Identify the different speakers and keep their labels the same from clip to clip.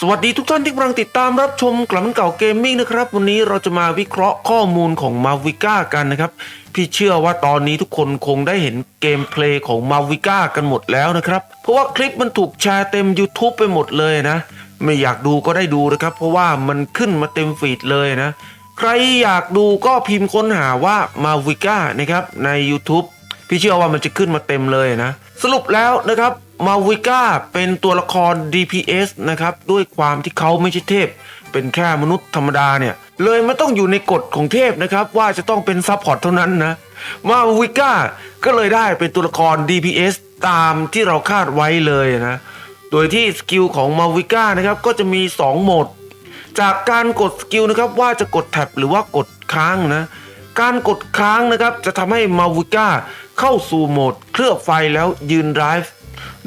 Speaker 1: สวัสดีทุกท่านที่กำลังติดตามรับชมกลับมันเก่าเกมมิ่งนะครับ วันนี้เราจะมาวิเคราะห์ข้อมูลของมาวิก้ากันนะครับ พี่เชื่อว่าตอนนี้ทุกคนคงได้เห็นเกมเพลย์ของมาวิก้ากันหมดแล้วนะครับ เพราะว่าคลิปมันถูกแชร์เต็ม YouTube ไปหมดเลยนะ ไม่อยากดูก็ได้ดูนะครับ เพราะว่ามันขึ้นมาเต็มฟีดเลยนะ ใครอยากดูก็พิมพ์ค้นหาว่ามาวิก้านะครับใน YouTube พี่เชื่อว่ามันจะขึ้นมาเต็มเลยนะ สรุปแล้วนะครับมาวิก้าเป็นตัวละคร DPS นะครับด้วยความที่เขาไม่ใช่เทพ เป็นแค่มนุษย์ธรรมดาเนี่ย เลยไม่ต้องอยู่ในกฎของเทพนะครับ ว่าจะต้องเป็นซัพพอร์ตเท่านั้นนะมาวิก้าก็เลยได้เป็นตัวละคร DPS ตามที่เราคาดไว้เลยนะ โดยที่สกิลของมาวิก้านะครับก็จะมี 2 โหมด จากการกดสกิลนะครับว่าจะกดแท็บหรือว่ากดค้างนะ การกดค้างนะครับจะทำให้มาวิก้า เข้าสู่โหมดเคลือบไฟแล้วยืนไดรฟ์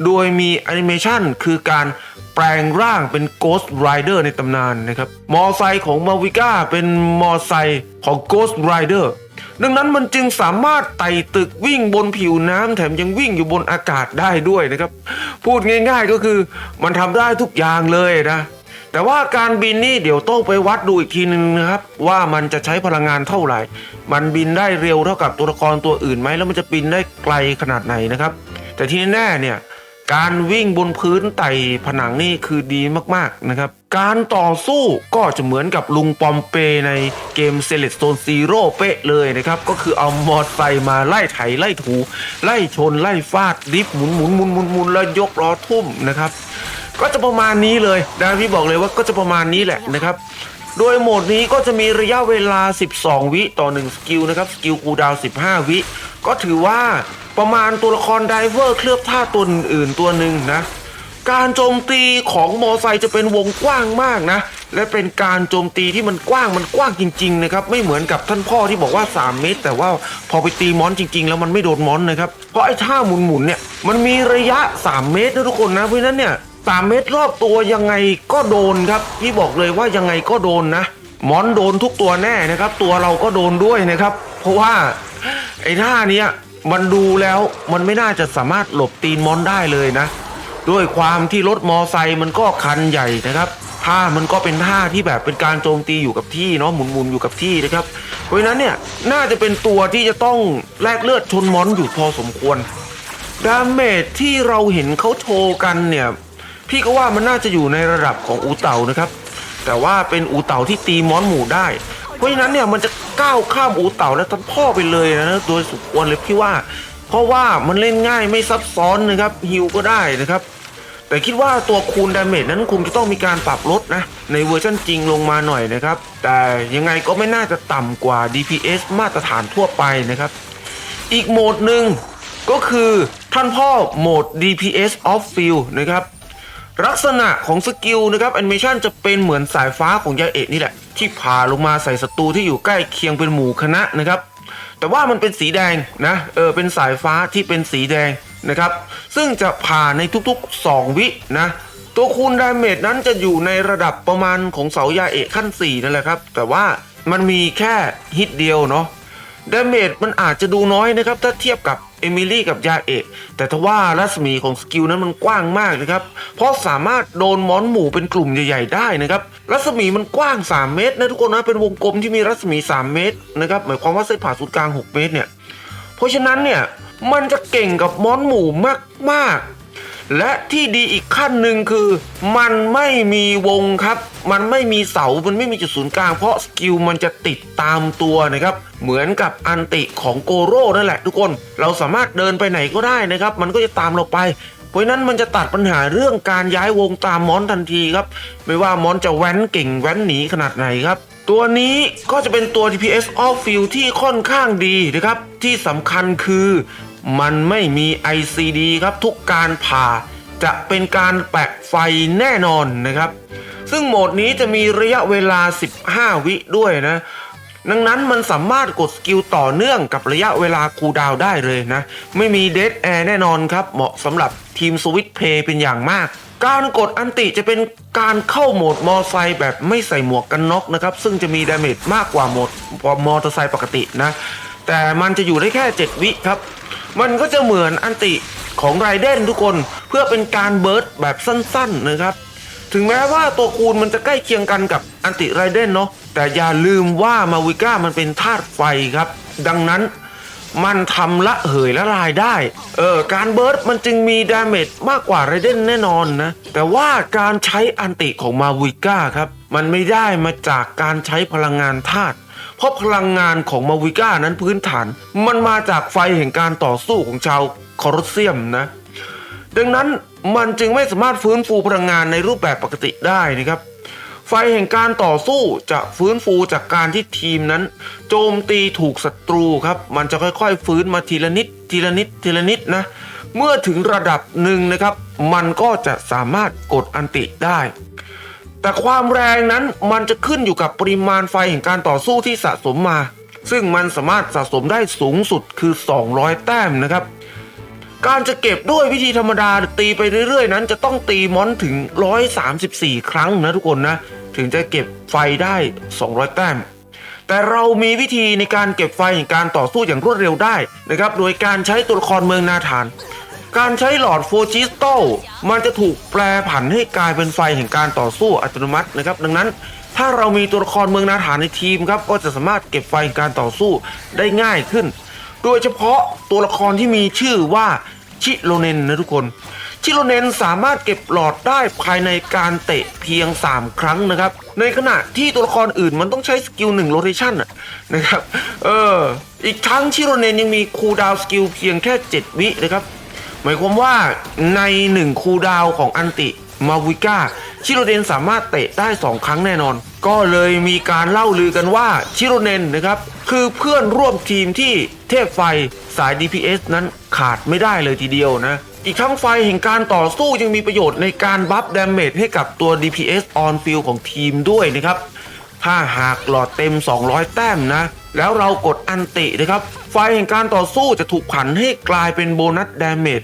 Speaker 1: โดยมีแอนิเมชันคือการแปลงร่างเป็น Ghost Rider ในตำนานนะครับ มอไซค์ของมาวิก้าเป็นมอไซค์ของ Ghost Rider ดังนั้นมันจึงสามารถไต่ตึกวิ่งบนผิวน้ำแถมยังวิ่งอยู่บนอากาศได้ด้วยนะครับ พูดง่ายๆก็คือมันทำได้ทุกอย่างเลยนะ แต่ว่าการบินนี่เดี๋ยวต้องไปวัดดูอีกทีนึงนะครับ ว่ามันจะใช้พลังงานเท่าไหร่ มันบินได้เร็วเท่ากับตัวละครตัวอื่นไหมแล้วมันจะบินได้ไกลขนาดไหนนะครับ แต่ที่แน่ๆเนี่ยการวิ่งบนพื้นไต่ผนังนี่คือดีมากๆนะครับ การต่อสู้ก็จะเหมือนกับลุงปอมเปในเกม s e l e c t Zone Zero เป๊ะเลยนะครับ ก็คือเอามอเตอร์ไซค์มาไล่ไถไล่ถู ไล่ชนไล่ฟาดดิฟหมุนหมุนหมุนหมุนหมุนแล้วยกล้อทุ่มนะครับ ก็จะประมาณนี้เลยนะพี่บอกเลยว่าก็จะประมาณนี้แหละนะครับ โดยโหมดนี้ก็จะมีระยะเวลา 12 วิต่อ 1 สกิลนะครับ สกิลคูดาว 15 วิ ก็ถือว่าประมาณตัวละครไดเวอร์เคลือบท่าตัวอื่นตัวหนึ่งนะ การโจมตีของมอไซค์จะเป็นวงกว้างมากนะ และเป็นการโจมตีที่มันกว้างมันกว้างจริงๆนะครับไม่เหมือนกับท่านพ่อที่บอกว่า 3 เมตร แต่ว่าพอไปตีมอนจริง ๆ แล้วมันไม่โดนมอนนะครับเพราะไอ้ท่าหมุนๆเนี่ยมันมีระยะ 3 เมตรนะทุกคนนะเพราะฉะนั้นเนี่ย สามเมตรรอบตัวยังไงก็โดนครับพี่บอกเลยว่ายังไงก็โดนนะมอนโดนทุกตัวแน่นะครับ ตัวเราก็โดนด้วยนะครับ เพราะว่าไอ้ท่าเนี้ยมันดูแล้วมันไม่น่าจะสามารถหลบตีนมอนได้เลยนะ ด้วยความที่รถมอไซค์มันก็คันใหญ่นะครับท่ามันก็เป็นท่าที่แบบเป็นการโจมตีอยู่กับที่เนาะหมุนๆอยู่กับที่นะครับ เพราะฉะนั้นเนี่ยน่าจะเป็นตัวที่จะต้องแลกเลือดชนมอนอยู่พอสมควรดาเมจที่เราเห็นเขาโชว์กันเนี่ย พี่ก็ว่ามันน่าจะอยู่ในระดับของอูเต่านะครับ แต่ว่าเป็นอูเต่าที่ตีมอนหมู่ได้ เพราะฉะนั้นเนี่ยมันจะก้าวข้ามอูเต่าและท่านพ่อไปเลยนะโดยสุควรเลยพี่ว่า เพราะว่ามันเล่นง่ายไม่ซับซ้อนนะครับฮิวก็ได้นะครับ แต่คิดว่าตัวคูณดาเมจนั้นคงจะต้องมีการปรับลดนะในเวอร์ชันจริงลงมาหน่อยนะครับ แต่ยังไงก็ไม่น่าจะต่ำกว่า DPS มาตรฐานทั่วไปนะครับ อีกโหมดหนึ่งก็คือท่านพ่อโหมด DPS off field นะครับ ลักษณะของสกิลนะครับแอนิเมชันจะเป็นเหมือนสายฟ้าของยาเอะนี่แหละ ที่ผ่าลงมาใส่ศัตรูที่อยู่ใกล้เคียงเป็นหมู่คณะนะครับ แต่ว่ามันเป็นสีแดงนะเออเป็นสายฟ้าที่เป็นสีแดงนะครับ ซึ่งจะผ่าในทุกๆ 2 วินะตัวคูณดาเมจนั้นจะอยู่ในระดับประมาณของเสายาเอะขั้น 4 นั่นแหละครับ แต่ว่ามันมีแค่ฮิตเดียวเนาะดาเมจมันอาจจะดูน้อยนะครับ ถ้าเทียบกับ เอมิลี่กับยาเอะแต่ทว่ารัศมีของสกิลนั้นมันกว้างมากนะครับ เพราะสามารถโดนมอนหมู่เป็นกลุ่มใหญ่ๆได้นะครับ รัศมีมันกว้าง 3 เมตรนะทุกคนนะเป็นวงกลมที่มีรัศมี 3 เมตรนะครับหมายความว่าเส้นผ่าศูนย์กลาง 6 เมตรเนี่ยเพราะฉะนั้นเนี่ยมันจะเก่งกับมอนหมู่มากๆ และที่ดีอีกขั้นหนึ่งคือ มันไม่มีวงครับ มันไม่มีเสา มันไม่มีจุดศูนย์กลาง เพราะสกิลมันจะติดตามตัวนะครับ เหมือนกับอันติของโกโร่นั่นแหละทุกคน เราสามารถเดินไปไหนก็ได้นะครับ มันก็จะตามเราไป เพราะนั้นมันจะตัดปัญหาเรื่องการย้ายวงตามมอนทันทีครับ ไม่ว่ามอนจะแว้นเก่งแว้นหนีขนาดไหนครับตัวนี้ก็จะเป็นตัว DPS off field ที่ค่อนข้างดีนะครับ ที่สำคัญคือมันไม่มี ICD ครับทุกการผ่า จะเป็นการแปะไฟแน่นอนนะครับ ซึ่งโหมดนี้จะมีระยะเวลา 15 วิด้วยนะ ดังนั้นมันสามารถกดสกิลต่อเนื่องกับระยะเวลาคูดาวได้เลยนะ ไม่มีเด d แอร์แน่นอนครับ เหมาะสำหรับทีมสวิตเพย์เป็นอย่างมากการกดอันติจะเป็นการเข้าโหมดมอไซค์แบบไม่ใส่หมวกกันน็อกนะครับ ซึ่งจะมีดาเมจมากกว่าโหมดมอเตอร์ไซค์ปกตินะ แต่มันจะอยู่ได้แค่ 7 วิครับ มันก็จะเหมือนอันติ ของไรเดนทุกคนเพื่อเป็นการเบิร์ดแบบสั้นๆนะครับถึงแม้ว่าตัวคูณมันจะใกล้เคียงกันกับอันติไรเดนเนาะแต่อย่าลืมว่ามาวิก้ามันเป็นธาตุไฟครับ ดังนั้นมันทำละเหยละลายได้ เออการเบิร์ดมันจึงมีดาเมจมากกว่าไรเดนแน่นอนนะ แต่ว่าการใช้อันติของมาวิก้าครับ มันไม่ได้มาจากการใช้พลังงานธาตุเพราะพลังงานของมาวิก้านั้นพื้นฐาน มันมาจากไฟแห่งการต่อสู้ของชาว คอรสเซียมนะ ดังนั้นมันจึงไม่สามารถฟื้นฟูพลังงานในรูปแบบปกติได้นะครับ ไฟแห่งการต่อสู้จะฟื้นฟูจากการที่ทีมนั้น โจมตีถูกศัตรูครับ มันจะค่อยๆ ฟื้นมาทีละนิดทีละนิดทีละนิดนะ เมื่อถึงระดับหนึ่งนะครับ มันก็จะสามารถกดอันติได้แต่ความแรงนั้นมันจะขึ้นอยู่กับปริมาณไฟแห่งการต่อสู้ที่สะสมมา ซึ่งมันสามารถสะสมได้สูงสุดคือ 200 แต้มนะครับ การจะเก็บด้วยวิธีธรรมดาตีไปเรื่อยๆ นั้นจะต้องตีมอนถึง 134 ครั้งนะทุกคนนะ ถึงจะเก็บไฟได้ 200 แต้ม แต่เรามีวิธีในการเก็บไฟแห่งการต่อสู้อย่างรวดเร็วได้นะครับ โดยการใช้ตัวละครเมืองนาธาน การใช้หลอดโฟจิสโตมันจะถูกแปลผันให้กลายเป็นไฟแห่งการต่อสู้อัตโนมัตินะครับ ดังนั้นถ้าเรามีตัวละครเมืองนาธานในทีมครับก็จะสามารถเก็บไฟการต่อสู้ได้ง่ายขึ้น โดยเฉพาะตัวละครที่มีชื่อว่าชิโรเนนนะทุกคน ชิโรเนนสามารถเก็บหลอดได้ภายในการเตะเพียง 3 ครั้งนะครับ ในขณะที่ตัวละครอื่นมันต้องใช้สกิล1โรเทชันนะครับ เออ อีกทั้งชิโรเนนยังมีคูลดาวสกิลเพียงแค่ 7 วินะครับ หมายความว่าใน 1 คูลดาวของอันติมาวิก้าชิโรเนนสามารถเตะได้ 2 ครั้งแน่นอน ก็เลยมีการเล่าลือกันว่าชิโรเนนนะครับ คือเพื่อนร่วมทีมที่ เทพไฟสาย DPS นั้นขาดไม่ได้เลยทีเดียวนะ อีกทั้งไฟแห่งการต่อสู้ยังมีประโยชน์ในการบัฟดาเมจให้กับตัว DPS on field ของทีมด้วยนะครับ ถ้าหากหลอดเต็ม 200 แต้มนะ แล้วเรากดอันตินะครับ ไฟแห่งการต่อสู้จะถูกผันให้กลายเป็นโบนัสดาเมจ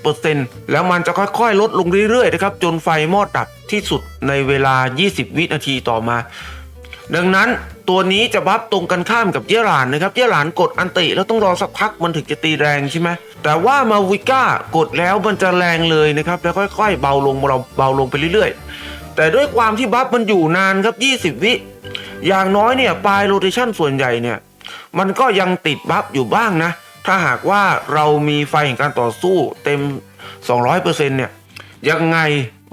Speaker 1: 50%แล้วมันจะค่อยๆ ลดลงเรื่อยๆนะครับจนไฟมอดดับที่สุดในเวลา 20 วินาทีต่อมา ดังนั้นตัวนี้จะบัฟตรงกันข้ามกับเยหลานนะครับเยหลานกดอันติแล้วต้องรอสักพักมันถึงจะตีแรงใช่ไหมแต่ว่ามาวิก้ากดแล้วมันจะแรงเลยนะครับแล้วค่อยๆ เบาลงเราเบาลงไปเรื่อยๆ แต่ด้วยความที่บัฟมันอยู่นานครับ 20 วิอย่างน้อยเนี่ยปลายโรเทชันส่วนใหญ่เนี่ยมันก็ยังติดบัฟอยู่บ้างนะ ถ้าหากว่าเรามีไฟแห่งการต่อสู้เต็ม 200%เนี่ยยังไง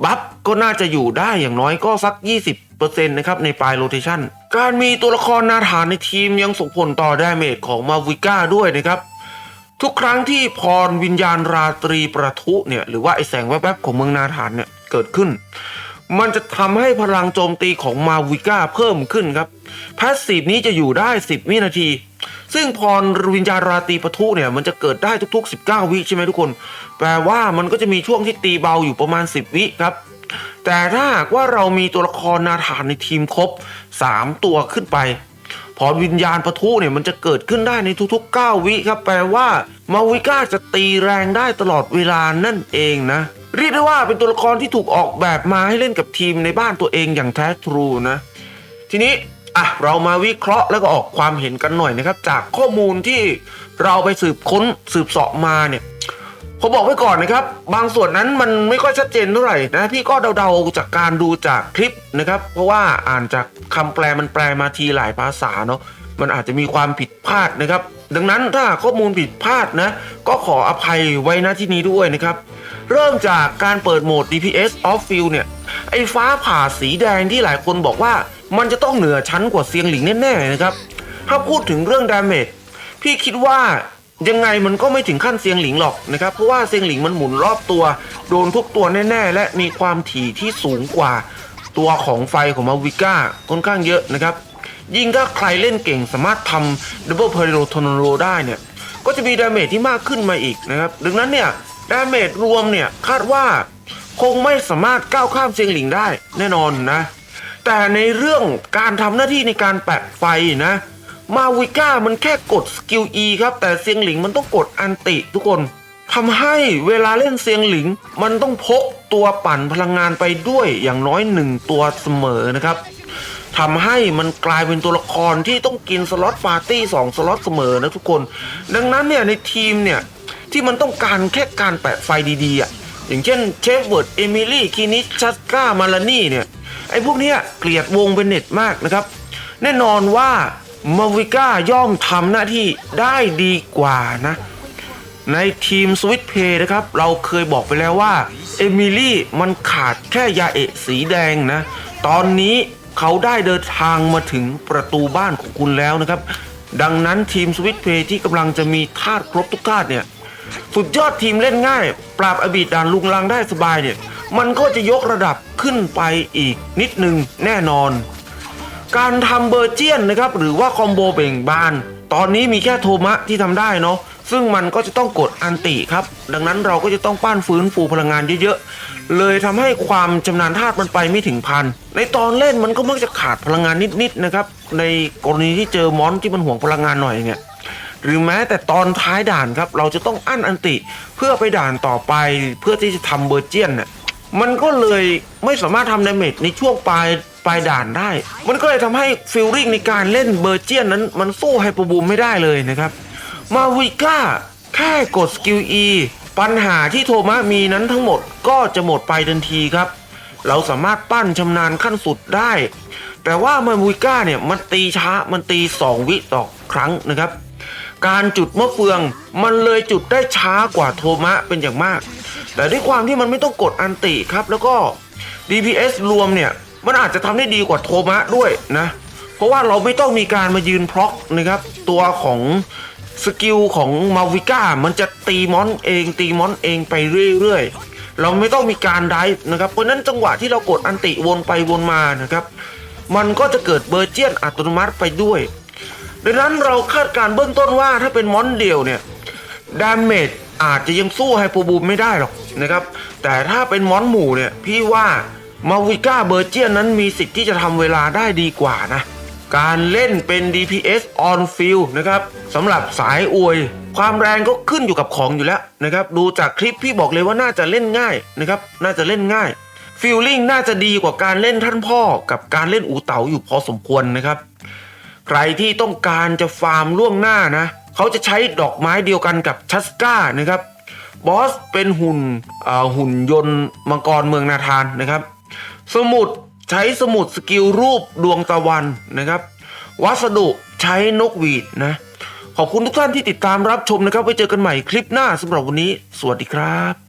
Speaker 1: บัฟก็น่าจะอยู่ได้อย่างน้อยก็สัก 20%นะครับในปลายโรเทชันการมีตัวละครนาฐานในทีมยังส่งผลต่อดาเมจของมาวิก้าด้วยนะครับ ทุกครั้งที่พรวิญญาณราตรีประทุเนี่ยหรือว่าไอแสงแวบๆของเมืองนาฐานเนี่ยเกิดขึ้น มันจะทำให้พลังโจมตีของมาวิก้าเพิ่มขึ้นครับพาสซีฟนี้จะอยู่ได้ 10 วินาที ซึ่งพรวิญญาณราตรีประทุเนี่ยมันจะเกิดได้ทุก ๆ 19 วิใช่ไหมทุกคน แปลว่ามันก็จะมีช่วงที่ตีเบาอยู่ประมาณ 10 วิครับ แต่ถ้าหากว่าเรามีตัวละครนาฐานในทีมครบ 3 ตัวขึ้นไปพรวิญญาณปะทุเนี่ยมันจะเกิดขึ้นได้ในทุกๆ 9 วิครับ แปลว่ามาวิก้าจะตีแรงได้ตลอดเวลานั่นเองนะเรียกได้ว่าเป็นตัวละครที่ถูกออกแบบมาให้เล่นกับทีมในบ้านตัวเองอย่างแท้ทรูนะ ทีนี้ อะเรามาวิเคราะห์แล้วก็ออกความเห็นกันหน่อยนะครับ จากข้อมูลที่เราไปสืบค้นสืบเสาะมาเนี่ยผมบอกไว้ก่อนนะครับ บางส่วนนั้นมันไม่ค่อยชัดเจนเท่าไหร่นะพี่ก็เดาๆจากการดูจากคลิปนะครับ เพราะว่าอ่านจากคำแปลมันแปลมาทีหลายภาษาเนาะมันอาจจะมีความผิดพลาดนะครับ ดังนั้นถ้าข้อมูลผิดพลาดนะ ก็ขออภัยไว้ณที่นี้ด้วยนะครับ เริ่มจากการเปิดโหมด DPS off field เนี่ย ไอ้ฟ้าผ่าสีแดงที่หลายคนบอกว่า มันจะต้องเหนือชั้นกว่าเซียงหลิงแน่ๆนะครับ ถ้าพูดถึงเรื่องดาเมจพี่คิดว่ายังไงมันก็ไม่ถึงขั้นเซียงหลิงหรอกนะครับ เพราะว่าเซียงหลิงมันหมุนรอบตัว โดนทุกตัวแน่ๆ และมีความถี่ที่สูงกว่าตัวของไฟของมาวิก้าค่อนข้างเยอะนะครับ ยิ่งถ้าใครเล่นเก่งสามารถทำดับเบิลเพลิโรโทนโรได้เนี่ย ก็จะมีดาเมจที่มากขึ้นมาอีกนะครับ ดังนั้นเนี่ยดาเมจรวมเนี่ยคาดว่า คงไม่สามารถก้าวข้ามเซียงหลิงได้แน่นอนนะ แต่ในเรื่องการทำหน้าที่ในการแปะไฟนะ มาวิก้ามันแค่กดสกิล E ครับ แต่เซียงหลิงมันต้องกดอันติทุกคนทำให้เวลาเล่นเซียงหลิง มันต้องพกตัวปั่นพลังงานไปด้วยอย่างน้อยหนึ่งตัวเสมอนะครับทำให้มันกลายเป็นตัวละครที่ต้องกินสล็อตปาร์ตี้สองสล็อตเสมอนะทุกคน ดังนั้นเนี่ยในทีมเนี่ยที่มันต้องการแค่การแปะไฟดีๆอะ อย่างเช่นเชฟเวิร์ดเอมิลี่คินิชัสกามาลานี่เนี่ยไอ้พวกเนี้ยเกลียดวงเป็นเน็ตมากนะครับ แน่นอนว่ามาวิก้าย่อมทำหน้าที่ได้ดีกว่านะ ในทีมสวิตเพย์นะครับ เราเคยบอกไปแล้วว่าเอมิลี่มันขาดแค่ยาเอะสีแดงนะ ตอนนี้เขาได้เดินทางมาถึงประตูบ้านของคุณแล้วนะครับ ดังนั้นทีมสวิตเพย์ที่กำลังจะมีธาตุครบทุกธาตุเนี่ย สุดยอดทีมเล่นง่าย ปราบอบีดานลุงลังได้สบายเนี่ย มันก็จะยกระดับขึ้นไปอีกนิดนึงแน่นอน การทำเบอร์เจียนนะครับ หรือว่าคอมโบเบ่งบาน ตอนนี้มีแค่โทมะที่ทำได้เนาะซึ่งมันก็จะต้องกดอันติครับ ดังนั้นเราก็จะต้องปั้นฟื้นฟูพลังงานเยอะๆ เลยทำให้ความชำนาญธาตุมันไปไม่ถึงพัน ในตอนเล่นมันก็มักจะขาดพลังงานนิดๆนะครับ ในกรณีที่เจอมอนที่มันห่วงพลังงานหน่อยเนี่ย หรือแม้แต่ตอนท้ายด่านครับ เราจะต้องอั้นอันติเพื่อไปด่านต่อไปเพื่อที่จะทำเบอร์เจียนเนี่ยมันก็เลยไม่สามารถทำดาเมจในช่วงปลายปลายด่านได้ มันก็เลยทำให้ฟิลลิ่งในการเล่นเบอร์เจียนนั้น มันสู้ไฮเปอร์บูมไม่ได้เลยนะครับ มาวิก้าแค่กดสกิล E ปัญหาที่โทมัสมีนั้นทั้งหมดก็จะหมดไปทันทีครับ เราสามารถปั้นชำนาญขั้นสุดได้ แต่ว่ามาวิก้าเนี่ยมันตีช้ามันตี 2 วิต่อครั้งนะครับ การจุดมะเฟือง มันเลยจุดได้ช้ากว่าโทมะเป็นอย่างมาก แต่ด้วยความที่มันไม่ต้องกดอันติครับ แล้วก็ DPS รวมเนี่ย มันอาจจะทำได้ดีกว่าโทมะด้วยนะ เพราะว่าเราไม่ต้องมีการมายืนพร็อกนะครับ ตัวของสกิลของมาวิก้ามันจะตีมอนเองตีมอนเองไปเรื่อยๆ เราไม่ต้องมีการไดฟ์นะครับเพราะนั้นจังหวะที่เรากดอันติวนไปวนมานะครับ มันก็จะเกิดเบอร์เจียนอัตโนมัติไปด้วย ดังนั้นเราคาดการณ์เบื้องต้นว่าถ้าเป็นมอนเดียวเนี่ยดาเมจอาจจะยังสู้ไฮโปบูมไม่ได้หรอกนะครับ แต่ถ้าเป็นมอนหมู่เนี่ย พี่ว่ามาวิก้าเบอร์เจียนนั้นมีสิทธิ์ที่จะทำเวลาได้ดีกว่านะ การเล่นเป็น DPS on field นะครับสำหรับสายอวย ความแรงก็ขึ้นอยู่กับของอยู่แล้วนะครับ ดูจากคลิปพี่บอกเลยว่าน่าจะเล่นง่ายนะครับ น่าจะเล่นง่ายฟีลลิ่งน่าจะดีกว่าการเล่นท่านพ่อ กับการเล่นอูเต๋าอยู่พอสมควรนะครับ ใครที่ต้องการจะฟาร์มล่วงหน้านะ เขาจะใช้ดอกไม้เดียวกันกับชัสก้านะครับบอสเป็นหุ่นหุ่นยนต์มังกรเมืองนาธานนะครับ สมุดใช้สมุดสกิลรูปดวงตะวันนะครับ วัสดุใช้นกหวีดนะ ขอบคุณทุกท่านที่ติดตามรับชมนะครับ ไว้เจอกันใหม่คลิปหน้าสำหรับวันนี้ สวัสดีครับ